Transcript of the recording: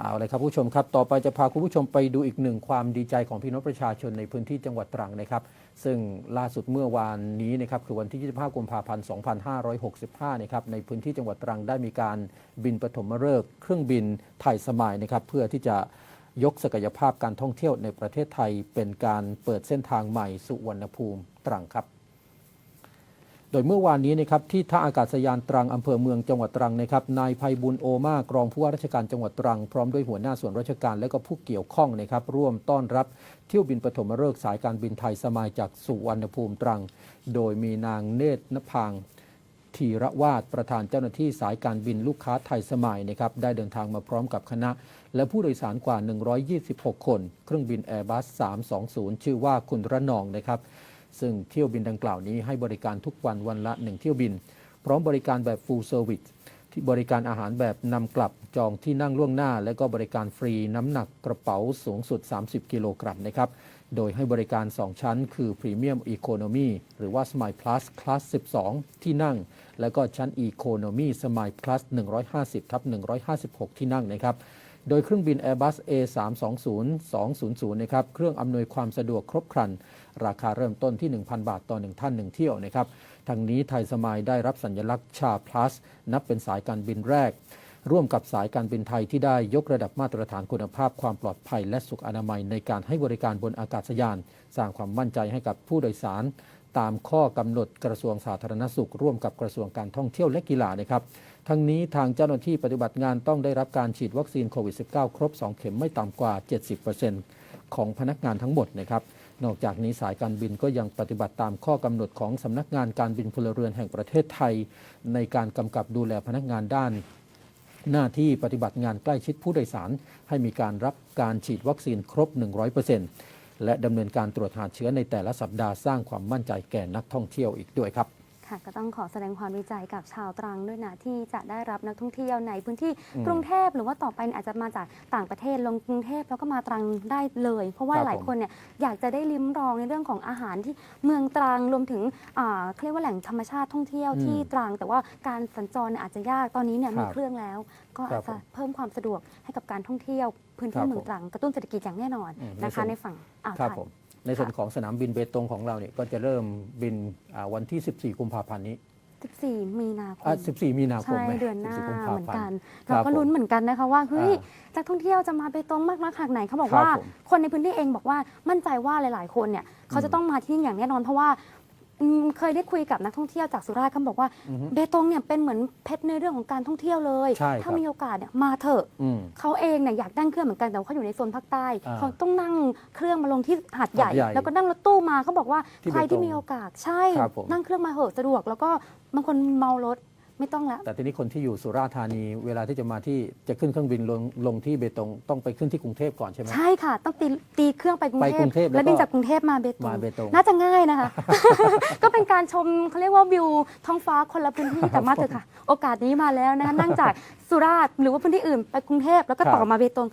เอาเลยครับผู้ชมครับ ต่อไปจะพาคุณผู้ชมไปดูอีกหนึ่งความดีใจของพี่น้องประชาชนในพื้นที่จังหวัดตรังนะครับ ซึ่งล่าสุดเมื่อวานนี้นะครับคือวันที่ 25 กุมภาพันธ์ 2565 นะครับในพื้นที่จังหวัดตรังได้มีการบินปฐมฤกษ์เครื่องบินไทยสมัยนะครับเพื่อที่จะยกศักยภาพการท่องเที่ยวในประเทศไทยเป็นการเปิดเส้นทางใหม่สุวรรณภูมิตรังครับ โดยเมื่อวานนี้นะครับที่ท่าอากาศยานตรังอำเภอเมืองจังหวัดตรังนะครับนายภัยบุญโอมากรองผู้ว่าราชการจังหวัดตรัง พร้อมด้วยหัวหน้าส่วนราชการและก็ผู้เกี่ยวข้องนะครับร่วมต้อนรับเที่ยวบินปฐมฤกษ์สายการบินไทยสมายจากสุวรรณภูมิตรัง โดยมีนางเนตรนพางธีระวาดประธานเจ้าหน้าที่สายการบินลูกค้าไทยสมัยนะครับได้เดินทางมาพร้อมกับคณะ และผู้โดยสารกว่า 126 คน เครื่องบิน Airbus 320 ชื่อว่าคุณระนองนะครับ ซึ่งเที่ยวบินดังกล่าวนี้ให้บริการทุกวันวันละ 1 เที่ยวบิน พร้อมบริการแบบ full service ที่บริการอาหารแบบนำกลับจองที่นั่งล่วงหน้า และก็บริการฟรีน้ำหนักกระเป๋าสูงสุด 30 กิโลกรัมนะครับ โดยให้บริการ 2 ชั้น คือ Premium Economy หรือว่า Smile Plus Class 12 ที่นั่ง และก็ชั้น Economy Smile Plus 150ทับ156 ที่นั่งนะครับ โดยเครื่องบิน Airbus A320-200 นะครับ เครื่องอำนวยความสะดวกครบครัน ราคาเริ่มต้นที่ 1,000 บาทต่อ 1 ท่าน 1 เที่ยวนะครับ ทางนี้ไทยสมายได้รับสัญลักษณ์ชา plus นับเป็นสายการบินแรก ร่วมกับสายการบินไทยที่ได้ยกระดับมาตรฐานคุณภาพความปลอดภัย และสุขอนามัยในการให้บริการบนอากาศยาน สร้างความมั่นใจให้กับผู้โดยสาร ตามข้อกำหนดกระทรวงสาธารณสุข ร่วมกับกระทรวงการท่องเที่ยวและกีฬานะครับ ทั้งนี้ทางเจ้าหน้าที่ปฏิบัติงานต้องได้รับการฉีดวัคซีนโควิด -19 ครบ 2 เข็มไม่ต่ำกว่า 70%ของพนักงานทั้งหมดนะครับนอกจากนี้สายการบินก็ยังปฏิบัติตามข้อกำหนดของสำนักงานการบินพลเรือนแห่งประเทศไทย ในการกำกับดูแลพนักงานด้าน หน้าที่ปฏิบัติงานใกล้ชิดผู้โดยสาร ให้มีการรับการฉีดวัคซีนครบ 100% และดำเนินการตรวจหาเชื้อในแต่ละสัปดาห์สร้างความมั่นใจแก่นักท่องเที่ยวอีกด้วยครับ ค่ะก็ต้องขอแสดงความดีใจกับชาวตรังด้วยนะที่จะได้รับนักท่องเที่ยวในพื้นที่อืมกรุงเทพหรือว่าต่อไปเนี่ยอาจจะมาจากต่างประเทศลงกรุงเทพแล้วก็มาตรังได้เลย เพราะว่าครับหลายผม คนเนี่ยอยากจะได้ลิ้มลองในเรื่องของอาหารที่เมืองตรังรวมถึงอ่าเขาเรียกว่าแหล่งธรรมชาติท่องเที่ยวอืมที่ตรัง แต่ว่าการสัญจรเนี่ยอาจจะยากตอนนี้เนี่ยครับมีเครื่องแล้ว ก็ครัอาบจจะผมเพิ่มความสะดวกให้กับการท่องเที่ยว พื้นครัที่บเมือผงมตรังกระตุ้นเศรษฐกิจอย่างแน่นอนอืมนะคะ ในส่วน ในฝั่งอ่าวครับไทยผม ในส่วนของสนามบินเบตงของเราเนี่ยก็จะเริ่มบินอ่าวันที่ 14 กุมภาพันธ์นี้ 14 มีนาคอะม14 มีนาคมใช่ไหมเดือนหน้า14กุมภาเหมือนพักันนครัเราบก็ลุ้นเหมือนกันนะคะว่าเฮ้ยอ่านักท่องเที่ยวจะมาไปตรงมากน้อยขนาดไหนเขาบอกครับว่าผมคนในพื้นที่เองบอกว่ามั่นใจว่าหลาย ๆ คนเนี่ยเขาจะต้องมาที่นี่อย่างแน่นอนเพราะว่า อืมเคยได้คุยกับนักท่องเที่ยวจากสุราษฎร์เขาบอกว่า อือฮึ เบตงเนี่ยเป็นเหมือนเพชรในเรื่องของการท่องเที่ยวเลย ใช่ครับ ถ้ามีโอกาสเนี่ยมาเถอะอืม เขาเองเนี่ยอยากนั่งเครื่องเหมือนกันแต่ว่าเขาอยู่ในโซนภาคใต้ อ่าเขาต้องนั่งเครื่องมาลงที่หาดใหญ่ หาดใหญ่แล้วก็นั่งรถตู้มาเขาบอกว่าที่ใครที่เบตงมีโอกาสใช่ ครับผมนั่งเครื่องมาเหอะสะดวก แล้วก็บางคนเมารถ ไม่ต้องแล้วแต่ทีนี้คนที่อยู่สุราษฎร์ธานีเวลาที่จะมาที่จะขึ้นเครื่องบินลงลงที่เบตงต้องไปขึ้นที่กรุงเทพก่อนใช่ไหม ใช่ค่ะ ต้องตีตีเครื่องไปกรุงไปเทกรุพงเทพแล้วแล้วบินก็จากกรุงเทพมาเบตงมาเบตง น่าจะง่ายนะคะ ก็เป็นการชมเขาเรียกว่าวิวท้องฟ้าคนละพื้นที่แต่มาเถอะค่ะ โอกาสนี้มาแล้วนะคะนั่งจากสุราษฎร์หรือว่าพื้นที่อื่นไปกรุงเทพแล้วก็ต่อครับมาเบตง